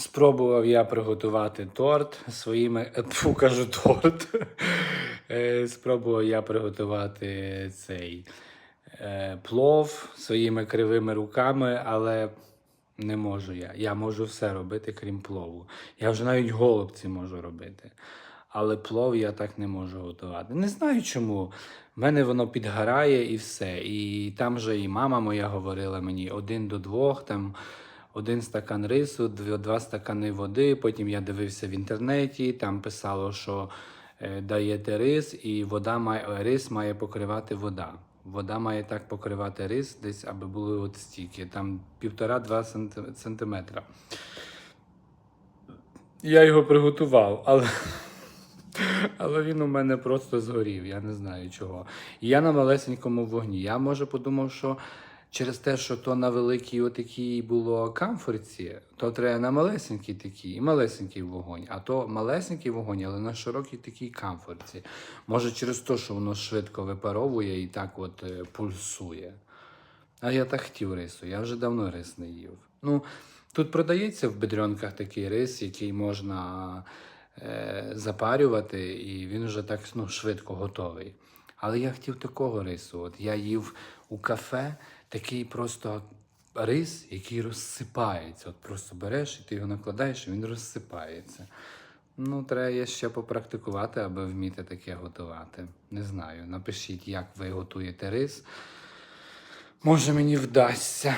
Спробував я приготувати торт своїми. е, Фу, кажу торт. Е, Спробував я приготувати цей е, плов своїми кривими руками, але не можу я. Я можу все робити, крім плову. Я вже навіть голубці можу робити. Але плов я так не можу готувати. Не знаю чому. В мене воно підгорає і все. І там же і мама моя говорила мені один до двох, там один стакан рису, два стакани води. Потім я дивився в інтернеті, там писало, що е, даєте рис, і вода має, е, рис має покривати вода. Вода має так покривати рис, десь аби були от стільки, там півтора-два санти- сантиметра. Я його приготував, але. Але він у мене просто згорів, я не знаю чого. І я на малесенькому вогні. Я може подумав, що через те, що то на великій отакій було камфорці, то треба на малесенький і малесенький вогонь. А то малесенький вогонь, але на широкій такій камфорці. Може, через те, що воно швидко випаровує і так от е, пульсує. А я так хотів рису, я вже давно рис не їв. Ну, тут продається в бедренках такий рис, який можна е, запарювати, і він вже так ну, швидко готовий. Але я хотів такого рису. От я їв у кафе такий просто рис, який розсипається. От просто береш і ти його накладаєш, і він розсипається. Ну, треба ще попрактикувати, аби вміти таке готувати. Не знаю. Напишіть, як ви готуєте рис. Може, мені вдасться.